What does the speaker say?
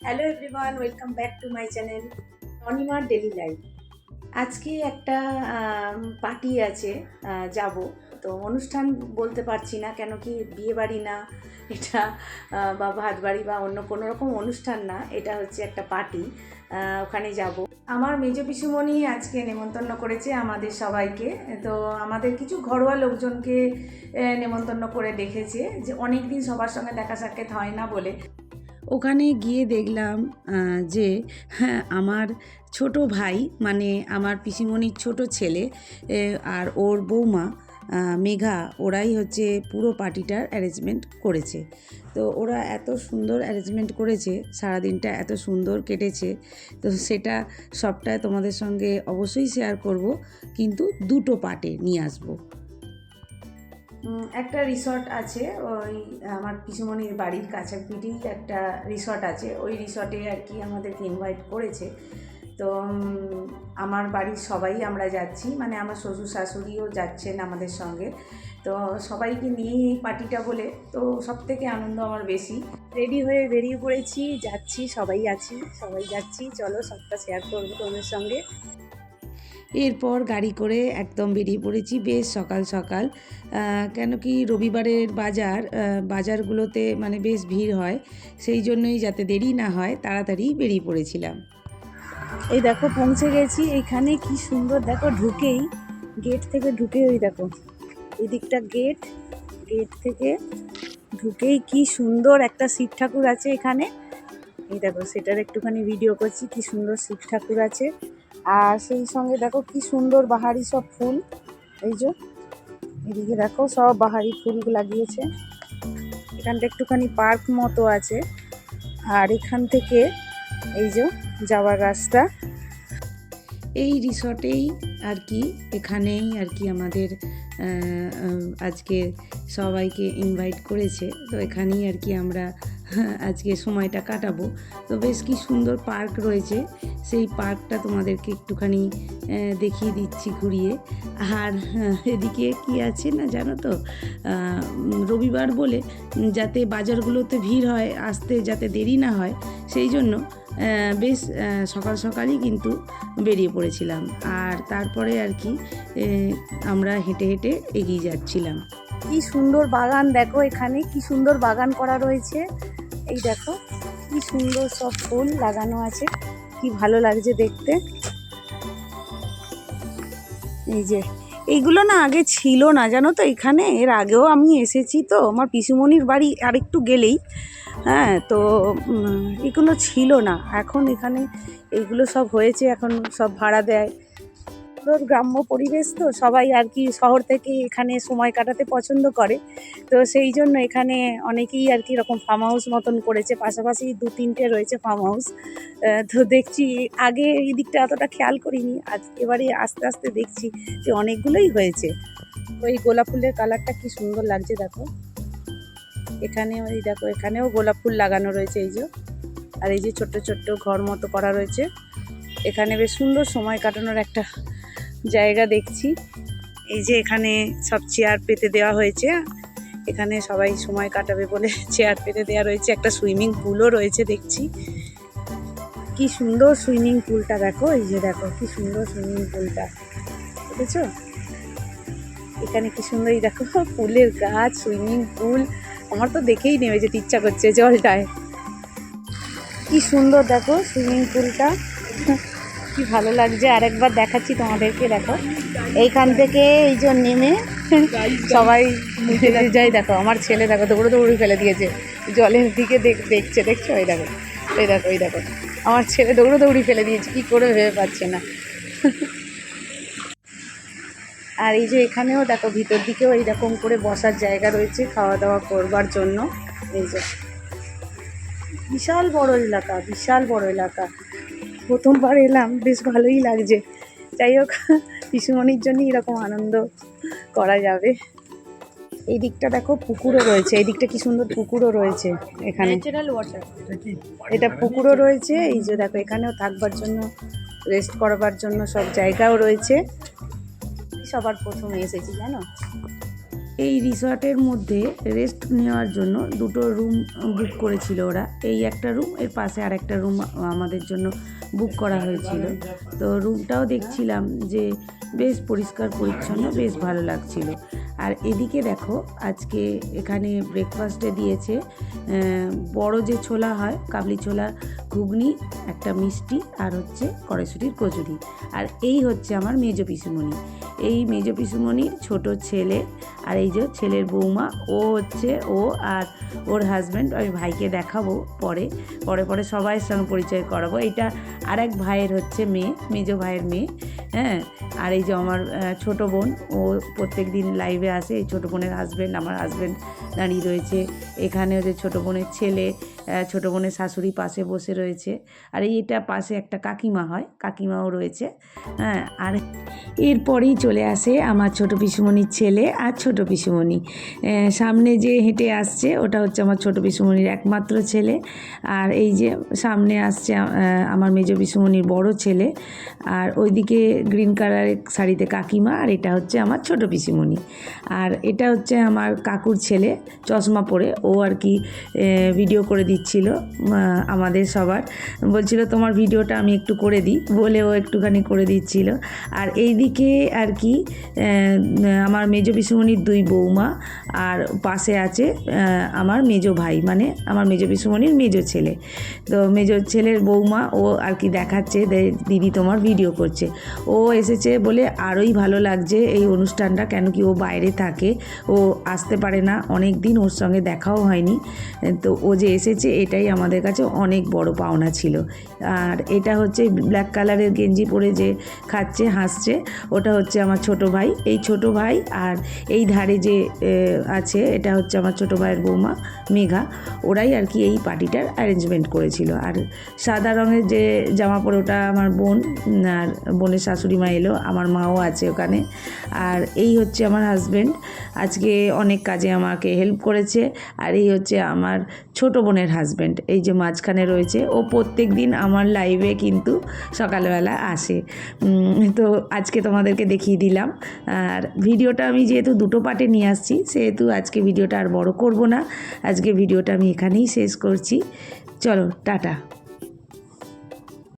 Hello everyone welcome back to my channel অনিমার daily life আজকে একটা party আছে যাব। তো অনুষ্ঠান বলতে পারছি না, কেন কি বিয়ে বাড়ি না, এটা বা ভাত বাড়ি বা অন্য কোনো রকম অনুষ্ঠান না, এটা হচ্ছে একটা পার্টি ওখানে যাব। আমার মেজ পিসুমণি আজকে নেমন্তন্ন করেছে আমাদের সবাইকে। তো আমাদের কিছু ঘরোয়া লোকজনকে নেমন্তন্ন করে ডেকেছে যে অনেক দিন সবার সঙ্গে দেখা সাক্ষাৎ হয় না বলে। ওখানে গিয়ে দেখলাম যে হ্যাঁ আমার ছোট ভাই মানে আমার পিসিমণির ছোট ছেলে আর ওর বৌমা মেঘা, ওরাই হচ্ছে পুরো পার্টিটার অ্যারেঞ্জমেন্ট করেছে। তো ওরা এত সুন্দর অ্যারেঞ্জমেন্ট করেছে, সারাদিনটা এত সুন্দর কেটেছে, তো সেটা সবটাই তোমাদের সঙ্গে অবশ্যই শেয়ার করব, কিন্তু দুটো পার্টে নিয়ে আসব। একটা রিসর্ট আছে, ওই আমার পিসুমণির বাড়ির কাছাপিঠেই একটা রিসর্ট আছে। ওই রিসর্টে আর কি আমাদেরকে ইনভাইট করেছে। তো আমার বাড়ির সবাই আমরা যাচ্ছি মানে আমার শ্বশুর শাশুড়িও যাচ্ছেন আমাদের সঙ্গে। তো, সবাইকে নিয়েই এই পার্টিটা বলে, তো সব থেকে আনন্দ আমার বেশি। রেডি হয়ে বেরিয়ে পড়েছি, যাচ্ছি, সবাই আছি, সবাই যাচ্ছি। চলো, সবটা শেয়ার করব তোমাদের সঙ্গে। এরপর গাড়ি করে একদম বেরিয়ে পড়েছি। বেশ সকাল সকাল। কেন কি রবিবারের বাজার বাজারগুলোতে মানে বেশ ভিড় হয়। সেই জন্যই যাতে দেরি না হয়, তাড়াতাড়ি বেরিয়ে পড়েছিলাম। এই দেখো, পৌঁছে গেছি। এখানে কি সুন্দর, দেখো, ঢুকেই। গেট থেকে ঢুকে ওই দেখো। এই দিকটা গেট গেট থেকে ঢুকেই কি সুন্দর একটা শিব ঠাকুর আছে এখানে। এই দেখো, সেটার একটুখানি ভিডিও করছি। কি সুন্দর শিব ঠাকুর আছে। আর সেই সঙ্গে দেখো কি সুন্দর বাহারি সব ফুল। এই যে, এদিকে দেখো সব বাহারি ফুল লাগিয়েছে। এখানটা একটুখানি পার্ক মতো আছে। আর এখান থেকে এই যে যাওয়ার রাস্তা। এই রিসর্টেই আর কি, এখানেই আর কি আমাদের আজকে সবাইকে ইনভাইট করেছে। তো এখানেই আর কি আমরা, আজকে সময়টা কাটাবো। তো বেশ কি সুন্দর পার্ক রয়েছে। সেই পার্কটা তোমাদেরকে একটুখানি দেখিয়ে দিচ্ছি ঘুরিয়ে। আর এদিকে কি আছে না জানো তো? রবিবার বলে যাতে বাজারগুলোতে ভিড় হয়, আসতে যাতে দেরি না হয়, সেই জন্য বেশ সকাল সকালই কিন্তু বেরিয়ে পড়েছিলাম। আর তারপরে আর কি আমরা হেঁটে হেঁটে এগিয়ে যাচ্ছিলাম। কি সুন্দর বাগান দেখো এখানে, কি সুন্দর বাগান করা রয়েছে। এই দেখো, কি সুন্দর সব ফুল লাগানো আছে, কি ভালো লাগছে দেখতে। এই যে এইগুলো না আগে ছিল না, জানো তো এখানে? এর আগেও আমি এসেছি তো, আমার পিসুমণির বাড়ি আরেকটু গেলেই। হ্যাঁ তো এগুলো ছিল না। এখন এখানে এইগুলো সব হয়েছে, এখন সব ভাড়া দেয়। পুরো গ্রাম্য পরিবেশ তো, সবাই আর কি শহর থেকে এখানে সময় কাটাতে পছন্দ করে। তো সেই জন্য এখানে অনেকেই আর কি এরকম ফার্ম হাউস মতন করেছে, পাশাপাশি দু তিনটে রয়েছে ফার্ম হাউস তো দেখছি আগে এই দিকটা এতটা খেয়াল করিনি, আজ এবারে আস্তে আস্তে দেখছি যে অনেকগুলোই হয়েছে। ওই গোলাপ ফুলের কালারটা কি সুন্দর লাগছে দেখো। এখানে ওই দেখো, এখানেও গোলাপ ফুল লাগানো রয়েছে এই যে। আর এই যে ছোট্ট ছোট্ট ঘর মতো করা রয়েছে। এখানে বেশ সুন্দর সময় কাটানোর একটা জায়গা দেখছি। এই যে এখানে সব চেয়ার পেতে দেওয়া হয়েছে। এখানে সবাই সময় কাটাবে বলে চেয়ার পেতে দেওয়া রয়েছে। একটা সুইমিং পুলও রয়েছে দেখছি। কি সুন্দর সুইমিং পুলটা দেখো, এই যে দেখো, কি সুন্দর সুইমিং পুলটা বুঝেছ এখানে কি সুন্দর এই দেখো, ফুলের গাছ সুইমিং পুল আমার তো দেখেই নেমে যেতে ইচ্ছা করছে জলটায়। কি সুন্দর দেখো সুইমিং পুলটা। কি ভালো লাগছে। আরেকবার দেখাচ্ছি তোমাদেরকে, দেখো। এইখান থেকে এই যে নেমে সবাই যাই দেখো, আমার ছেলে দেখো, দৌড়ে দৌড়ে ফেলে দিয়েছে। জলের দিকে দেখ- দেখছে, দেখছ? ওই দেখো ওই দেখো ওই দেখো। আমার ছেলে দৌড়ে দৌড়ি ফেলে দিয়েছে। কি করে ভেবে পাচ্ছে না। আর এই যে এখানেও দেখো ভিতর দিকেও এইরকম করে বসার জায়গা রয়েছে খাওয়া দাওয়া করবার জন্য। এই যে। বিশাল বড় এলাকা বিশাল বড় এলাকা। প্রথমবার এলাম বেশ ভালোই লাগছে। যাই হোক পিসুমণির জন্য এরকম আনন্দ করা যাবে। এই দিকটা দেখো পুকুরও রয়েছে। এই দিকটা কি সুন্দর পুকুরও রয়েছে এখানে। এটা পুকুরও রয়েছে। এই যে দেখো এখানেও থাকবার জন্য রেস্ট করবার জন্য সব জায়গাও রয়েছে। সবার প্রথমে এসেছি, জানো? এই রিসর্টের মধ্যে রেস্ট নেওয়ার জন্য দুটো রুম বুক করেছিল ওরা। এই একটা রুম, এর পাশে আর একটা রুম আমাদের জন্য বুক করা হয়েছিল। তো রুমটাও দেখছিলাম যে বেশ পরিষ্কার, পরিচ্ছন্ন, বেশ ভালো লাগছিল। আর এদিকে দেখো, আজকে এখানে ব্রেকফাস্টে দিয়েছে বড় যে ছোলা হয়, কাবলি ছোলা ঘুগনি, একটা মিষ্টি আর হচ্ছে কড়াইশুটির কচুরি। আর এই হচ্ছে আমার মেজ পিসুমণি। এই মেজ পিসুমণির ছোট ছেলে আর এই যে ছেলের বৌমা, ও হচ্ছে ও আর ওর হাজব্যান্ড আমি ভাইকে দেখাবো পরে। পরে পরে সবাই সঙ্গে পরিচয় করাবো। এটা আর এক ভাইয়ের হচ্ছে মেয়ে, মেজ ভাইয়ের মেয়ে হ্যাঁ? আর এই যে আমার ছোট বোন, ও প্রত্যেক দিন লাইভে আসে। এই ছোটো বোনের হাজব্যান্ড আমার হাজব্যান্ড দাঁড়িয়ে রয়েছে। এখানে হচ্ছে ছোটো বোনের ছেলে ছোটো বোনের শাশুড়ি পাশে বসে রয়েছে। আর এইটা পাশে একটা কাকিমা হয়, কাকিমাও রয়েছে। হ্যাঁ আর এরপরেই চলে আসে আমার ছোট পিসুমণির ছেলে আর ছোট পিসুমণি। সামনে যে হেঁটে আসছে, ওটা হচ্ছে আমার ছোট পিসুমণির একমাত্র ছেলে। আর এই যে সামনে আসছে আমার মেজ পিসুমণির বড় ছেলে। আর ওইদিকে গ্রিন কালারের শাড়িতে কাকিমা, আর এটা হচ্ছে আমার ছোট পিসিমণি। আর এটা হচ্ছে আমার কাকুর ছেলে, চশমা পরে। ও আর কি ভিডিও করে দিচ্ছিল আমাদের সবার। বলছিল, তোমার ভিডিওটা আমি একটু করে দিই। বলে ও একটুখানি করে দিচ্ছিল। আর এইদিকে আর কি আমার মেজ পিসুমণির দুই বৌমা, আর পাশে আছে আমার মেজো ভাই মানে আমার মেজ পিসুমণির মেজো ছেলে। তো মেজো ছেলের বৌমা, ও আর কি দেখাচ্ছে দিদি তোমার ভিডিও করছে। ও এসেছে বলে আরোই ভালো লাগছে এই অনুষ্ঠানটা, কেন কি ও বাইরে থাকে। ও আসতে পারে না অনেক দিন ওর সঙ্গে দেখাও হয়নি। তো ও যে এসেছে এটাই আমাদের কাছে অনেক বড় পাওনা ছিল। আর এটা হচ্ছে ব্ল্যাক কালারের গেঞ্জি পরে যে খাচ্ছে, হাসছে, ওটা হচ্ছে আমার ছোট ভাই। এই ছোট ভাই আর এই ধারে যে আছে, এটা হচ্ছে আমার ছোট ভাইয়ের বৌমা, মেঘা। ওরাই আর কি এই পার্টিটার অ্যারেঞ্জমেন্ট করেছিল। আর সাদা রঙের যে জামা পরে ওটা আমার বোন, আর বোনের শাশুড়ি মা এলো, আমার মাও আছে ওখানে। আর এই হচ্ছে আমার হাজব্যান্ড আজকে অনেক কাজে আমাকে হেল্প করেছে। আর এই হচ্ছে আমার ছোট বোনের হাজব্যান্ড এই যে মাঝখানে রয়েছে, ও প্রত্যেক দিন আমার লাইভে কিন্তু সকালবেলা আসে। তো আজকে তোমাদেরকে দেখিয়ে দিলাম। আর ভিডিওটা আমি যেহেতু দুটো পার্টে নিয়ে আসছি, সেহেতু আজকে ভিডিওটা আর বড় করব না। আজকে ভিডিওটা আমি এখানেই শেষ করছি। চলো, টাটা।